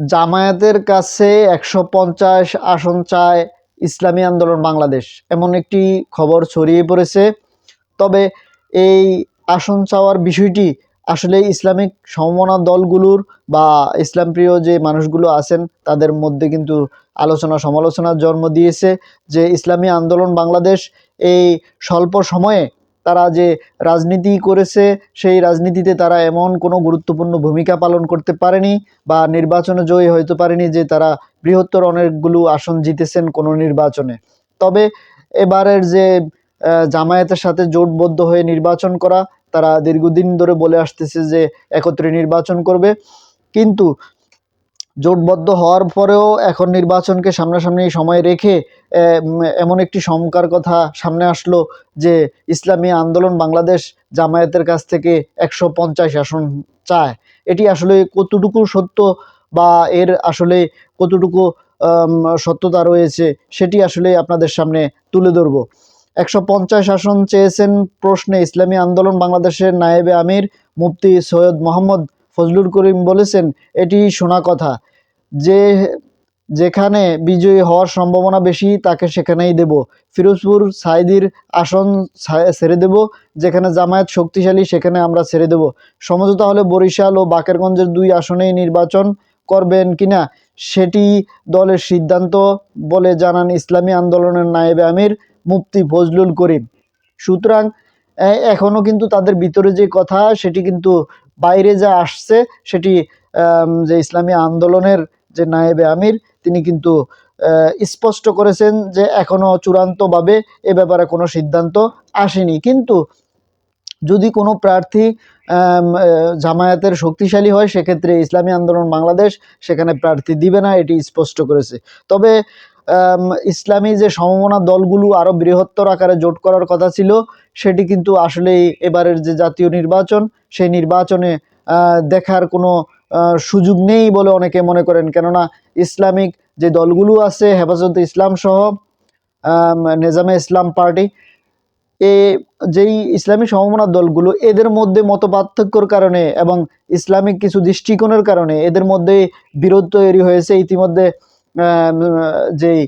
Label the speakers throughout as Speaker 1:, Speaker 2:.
Speaker 1: জামায়াতের কাছে একশো পঞ্চাশ আসন চায় ইসলামী আন্দোলন বাংলাদেশ। এমন একটি খবর ছড়িয়ে পড়েছে। তবে এই আসন চাওয়ার বিষয়টি আসলে ইসলামিক সমমনা দলগুলোর বা ইসলামপ্রিয় যে মানুষগুলো আছেন, তাদের মধ্যে কিন্তু আলোচনা সমালোচনার জন্ম দিয়েছে যে ইসলামী আন্দোলন বাংলাদেশ এই স্বল্প সময়ে তারা যে রাজনীতি করেছে, সেই রাজনীতিতে তারা এমন কোনো গুরুত্বপূর্ণ ভূমিকা পালন করতে পারেনি বা নির্বাচনে জয়ী হইতে পারেনি যে তারা বৃহত্তর অনেকগুলো আসন জিতেছেন কোনো নির্বাচনে। তবে এবারের যে জামায়াতের সাথে জোটবদ্ধ হয়ে নির্বাচন করা, তারা দীর্ঘদিন ধরে বলে আসতেছে যে একত্রে নির্বাচন করবে। কিন্তু জোটবদ্ধ হওয়ার পরেও এখন নির্বাচনকে সামনাসামনি সময় রেখে এমন একটি শঙ্কার কথা সামনে আসলো যে ইসলামী আন্দোলন বাংলাদেশ জামায়াতের কাছ থেকে একশো পঞ্চাশ আসন চায়। এটি আসলে কতটুকু সত্য বা এর আসলে কতটুকু সত্যতা রয়েছে সেটি আসলে আপনাদের সামনে তুলে ধরব। একশো পঞ্চাশ আসন চেয়েছেন প্রশ্নে ইসলামী আন্দোলন বাংলাদেশের নায়েবে আমির মুফতি সৈয়দ মোহাম্মদ ফজলুল করিম বলেছেন, এটি শোনা কথা। যে যেখানে বিজয়ী হওয়ার সম্ভাবনা বেশি, তাকে সেখানেই দেব। ফিরোজপুর সাইদির আসন ছেড়ে দেব। যেখানে জামায়াত শক্তিশালী, সেখানে আমরা ছেড়ে দেব। সমঝোতা হলে বরিশাল ও বাকেরগঞ্জের দুই আসনেই নির্বাচন করবেন কিনা, সেটি দলের সিদ্ধান্ত বলে জানান ইসলামী আন্দোলনের নায়েবে আমির মুফতি ফজলুল করিম। সুতরাং এখনও কিন্তু তাদের ভিতরে যে কথা, সেটি কিন্তু বাইরে যা আসছে, সেটি যে ইসলামী আন্দোলনের যে নায়েবে আমির, তিনি কিন্তু স্পষ্ট করেছেন যে এখনও চূড়ান্তভাবে এ ব্যাপারে কোনো সিদ্ধান্ত আসেনি। কিন্তু যদি কোনো প্রার্থী জামায়াতের শক্তিশালী হয়, সেক্ষেত্রে ইসলামী আন্দোলন বাংলাদেশ সেখানে প্রার্থী দিবে না, এটি স্পষ্ট করেছে। তবে ইসলামী যে সমমনা দলগুলো আরও বৃহত্তর আকারে জোট করার কথা ছিল, সেটি কিন্তু আসলেই এবারের যে জাতীয় নির্বাচন, সেই নির্বাচনে দেখার কোনো সুযোগ নেই বলে অনেকে মনে করেন। কেননা ইসলামিক যে দলগুলো আছে, হেফাজত ইসলাম সহ নেজামে ইসলাম পার্টি, এ যেই ইসলামী সমমনা দলগুলো, এদের মধ্যে মত পার্থক্যর কারণে এবং ইসলামিক কিছু দৃষ্টিকোণের কারণে এদের মধ্যে বিরোধ তৈরি হয়েছে। ইতিমধ্যে যেই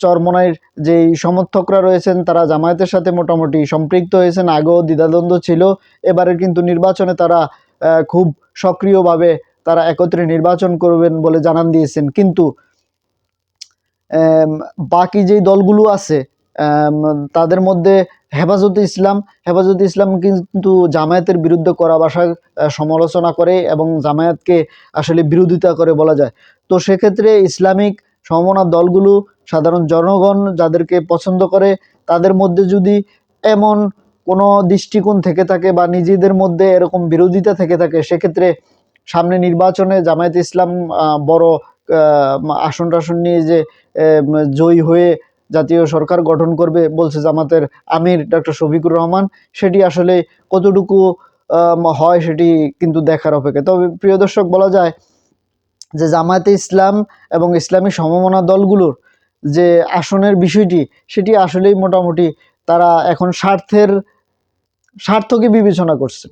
Speaker 1: চরমনাইয়ের যেই সমর্থকরা রয়েছেন, তারা জামায়াতের সাথে মোটামুটি সম্পৃক্ত হয়েছেন। আগেও দ্বিধাদ্বন্দ্ব ছিল। এবারের কিন্তু নির্বাচনে তারা খুব সক্রিয়ভাবে তারা একত্রে নির্বাচন করবেন বলে জানান দিয়েছেন। কিন্তু বাকি যেই দলগুলো আছে তাদের মধ্যে হেফাজত ইসলাম হেফাজত ইসলাম কিন্তু জামায়াতের বিরুদ্ধে করা আহ, সমালোচনা করে এবং জামায়াতকে আসলে বিরোধিতা করে বলা যায়। তো সেক্ষেত্রে ইসলামিক সমমনা দলগুলো সাধারণ জনগণ যাদেরকে পছন্দ করে তাদের মধ্যে যদি এমন কোনো দৃষ্টিকোণ থেকে থাকে বা নিজেদের মধ্যে এরকম বিরোধিতা থেকে থাকে, সেক্ষেত্রে সামনে নির্বাচনে জামায়াত ইসলাম বড় আসন টাসন নিয়ে যে জয়ী হয়ে জাতীয় সরকার গঠন করবে বলছে জামাতের আমির ডক্টর শফিকুর রহমান, সেটি আসলে কতটুকু হয় সেটি কিন্তু দেখার অপেক্ষা তবে প্রিয় দর্শক, বলা যায় যে জামায়াতে ইসলাম এবং ইসলামী সমমনা দলগুলোর যে আসনের বিষয়টি, সেটি আসলেই মোটামুটি তারা এখন স্বার্থের স্বার্থকে বিবেচনা করছে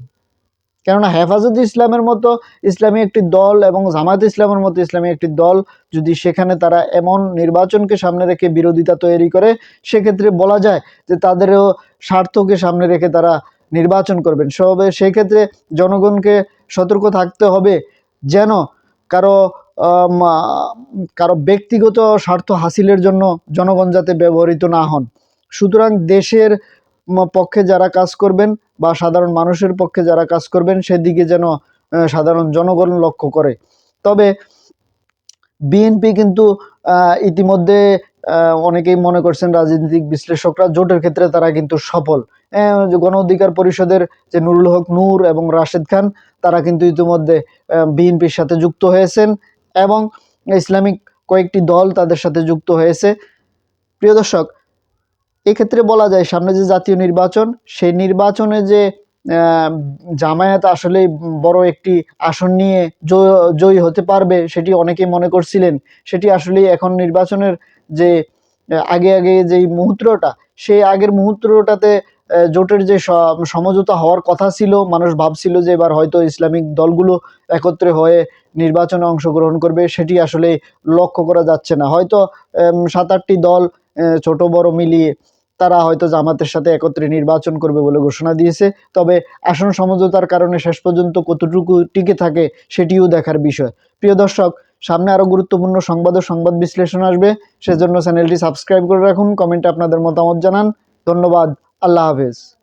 Speaker 1: কেননা হেফাজত ইসলামের মতো ইসলামী একটি দল এবং জামায়াত ইসলামের মতো ইসলামী একটি দল যদি সেখানে তারা এমন নির্বাচনকে সামনে রেখে বিরোধিতা তৈরি করে, সেক্ষেত্রে বলা যায় যে তাদেরও স্বার্থকে সামনে রেখে তারা নির্বাচন করবেন। সবে সেক্ষেত্রে জনগণকে সতর্ক থাকতে হবে যেন কারও কারও ব্যক্তিগত স্বার্থ হাসিলের জন্য জনগণ যাতে ব্যবহৃত না হন। সুতরাং দেশের পক্ষে যারা কাজ করবেন বা সাধারণ মানুষের পক্ষে যারা কাজ করবেন, সেদিকে যেন সাধারণ জনগণ লক্ষ্য করে। তবে বিএনপি কিন্তু ইতিমধ্যে অনেকেই মনে করছেন রাজনৈতিক বিশ্লেষকরা জোটের ক্ষেত্রে তারা কিন্তু সফল। গণ অধিকার পরিষদের যে নুরুল হক নূর এবং রাশেদ খান, তারা কিন্তু ইতিমধ্যে বিএনপির সাথে যুক্ত হয়েছেন এবং ইসলামিক কয়েকটি দল তাদের সাথে যুক্ত হয়েছে। প্রিয় দর্শক এক্ষেত্রে বলা যায় সামনে যে জাতীয় নির্বাচন, সেই নির্বাচনে যে জামায়াত আসলে বড় একটি আসন নিয়ে জয়ী হতে পারবে সেটি অনেকেই মনে করছিলেন। সেটি আসলে এখন নির্বাচনের যে, আগে আগে যেই মুহূর্তটা, সেই আগের মুহূর্তটাতে জোটের যে সমঝোতা হওয়ার কথা ছিল, মানুষ ভাবছিল যে এবার হয়তো ইসলামিক দলগুলো একত্রে হয়ে নির্বাচনে অংশগ্রহণ করবে, সেটি আসলে লক্ষ্য করা যাচ্ছে না। হয়তো সাত আটটি দল ছোট বড় মিলিয়ে তারা হয়তো জামাতের সাথে একত্রে নির্বাচন করবে বলে ঘোষণা দিয়েছে। তবে আসন সমঝোতার কারণে শেষ পর্যন্ত কতটুকু টিকে থাকে সেটিও দেখার বিষয়। প্রিয় দর্শক, সামনে আরও গুরুত্বপূর্ণ সংবাদ ও সংবাদ বিশ্লেষণ আসবে। সেজন্য চ্যানেলটি সাবস্ক্রাইব করে রাখুন, কমেন্টে আপনাদের মতামত জানান। ধন্যবাদ, আল্লাহ হাফেজ।